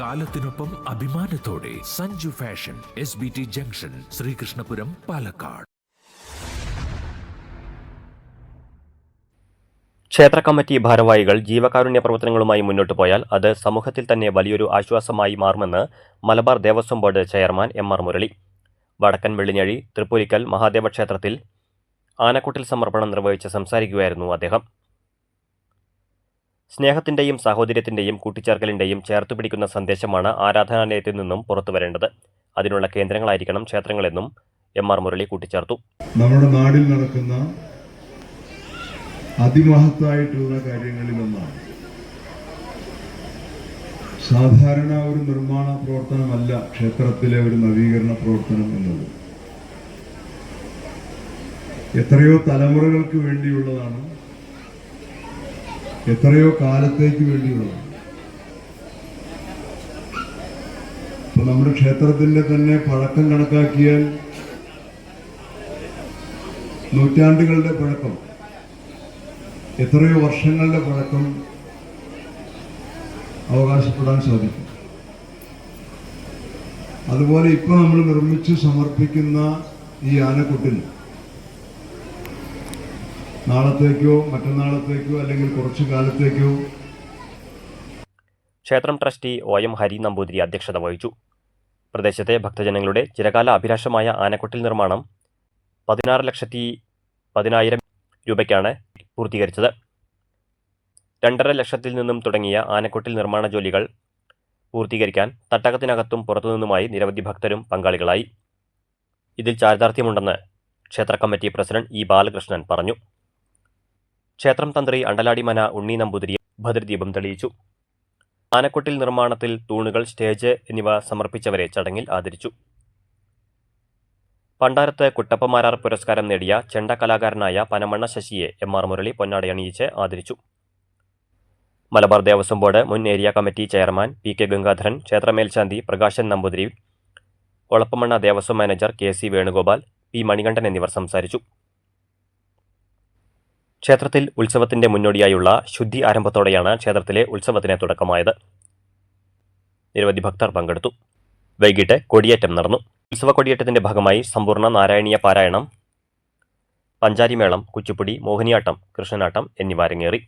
കാലത്തിനൊപ്പം അഭിമാനത്തോടെ Sanju fashion S B T junction Sreekrishnapuram Palakkad. ക്ഷേത്ര committee ഭാരവാഹികൾ ജീവകാരുണ്യ പ്രവർത്തനങ്ങളുമായി മുന്നോട്ട് പോയാൽ അത് സമൂഹത്തിൽ തന്നെ വലിയൊരു ആശ്വാസമായി മാറുമെന്ന് Malabar Devaswom board chairman M R Murali. വടക്കൻ വെള്ളിഞ്ഞഴി തൃപ്പൂരിക്കൽ മഹാദേവ ക്ഷേത്രത്തിൽ ആനക്കുട്ടിൽ സമർപ്പണം നിർവഹിച്ച് സംസാരിക്കുകയായിരുന്നു അദ്ദേഹം. സ്നേഹത്തിന്റെയും സാഹോദര്യത്തിന്റെയും കൂട്ടിച്ചേർക്കലിന്റെയും ചേർത്തുപിടിക്കുന്ന സന്ദേശമാണ് ആരാധനാലയത്തിൽ നിന്നും പുറത്തുവരേണ്ടത്. അതിനുള്ള കേന്ദ്രങ്ങളായിരിക്കണം ക്ഷേത്രങ്ങളെന്നും എം ആർ മുരളി കൂട്ടിച്ചേർത്തു. നമ്മുടെ നാടിൽ നടക്കുന്ന അതിമഹത്തായിട്ടുള്ള കാര്യങ്ങളിലൊന്നാണ് സാധാരണ ഒരു നിർമ്മാണ പ്രവർത്തനമല്ല ക്ഷേത്രത്തിലെ ഒരു നവീകരണ പ്രവർത്തനം എന്നത്. എത്രയോ തലമുറകൾക്ക് വേണ്ടിയുള്ളതാണ് എത്രയോ കാലത്തേക്ക് വേണ്ടിയുള്ളതാണ്. ഇപ്പൊ നമ്മുടെ ക്ഷേത്രത്തിന്റെ തന്നെ പഴക്കം കണക്കാക്കിയാൽ നൂറ്റാണ്ടുകളുടെ പഴക്കം എത്രയോ വർഷങ്ങളുടെ പഴക്കം അവകാശപ്പെടാൻ സാധിക്കും. അതുപോലെ ഇപ്പൊ നമ്മൾ നിർമ്മിച്ച് സമർപ്പിക്കുന്ന ഈ ആനക്കുട്ടിൽ നാളത്തേക്കോ മറ്റന്നാളത്തേക്കോ അല്ലെങ്കിൽ കുറച്ചു കാലത്തേക്കോ. ക്ഷേത്രം trustee O M Hari Namboothiri അധ്യക്ഷത വഹിച്ചു. പ്രദേശത്തെ ഭക്തജനങ്ങളുടെ ചിരകാല അഭിലാഷമായ ആനക്കൊട്ടിൽ നിർമ്മാണം പതിനാറ് ലക്ഷത്തി പതിനായിരം രൂപയ്ക്കാണ് പൂർത്തീകരിച്ചത്. രണ്ടര ലക്ഷത്തിൽ നിന്നും തുടങ്ങിയ ആനക്കൊട്ടിൽ നിർമ്മാണ ജോലികൾ പൂർത്തീകരിക്കാൻ തട്ടകത്തിനകത്തും പുറത്തുനിന്നുമായി നിരവധി ഭക്തരും പങ്കാളികളായി. ഇതിൽ ചാരിതാർത്ഥ്യമുണ്ടെന്ന് ക്ഷേത്ര കമ്മിറ്റി പ്രസിഡന്റ് ഇ ബാലകൃഷ്ണൻ പറഞ്ഞു. ക്ഷേത്രം തന്ത്രി അണ്ടലാടിമന ഉണ്ണി നമ്പൂതിരി ഭദ്രദീപം തെളിയിച്ചു. ആനക്കൊട്ടിൽ നിർമ്മാണത്തിൽ തൂണുകൾ സ്റ്റേജ് എന്നിവ സമർപ്പിച്ചവരെ ചടങ്ങിൽ ആദരിച്ചു. പണ്ടാരത്ത് കുട്ടപ്പമാരാർ പുരസ്കാരം നേടിയ ചെണ്ട കലാകാരനായ പനമണ്ണ ശശിയെ എം ആർ മുരളി പൊന്നാടയണിയിച്ച് ആദരിച്ചു. മലബാർ ദേവസ്വം ബോർഡ് മുൻ area committee chairman P K Gangadharan ക്ഷേത്രമേൽശാന്തി Prakashan Namboothiri Olappamanna Devaswom manager K C Venugopal P Manikandan എന്നിവർ സംസാരിച്ചു. ക്ഷേത്രത്തിൽ ഉത്സവത്തിന്റെ മുന്നോടിയായുള്ള ശുദ്ധി ആരംഭത്തോടെയാണ് ക്ഷേത്രത്തിലെ ഉത്സവത്തിന് തുടക്കമായത്. നിരവധി ഭക്തർ പങ്കെടുത്തു. വൈകിട്ട് കൊടിയേറ്റം നടന്നു. ഉത്സവ കൊടിയേറ്റത്തിന്റെ ഭാഗമായി സമ്പൂർണ നാരായണീയ പാരായണം പഞ്ചാരിമേളം കുച്ചിപ്പുടി മോഹിനിയാട്ടം കൃഷ്ണനാട്ടം എന്നിവ അരങ്ങേറി.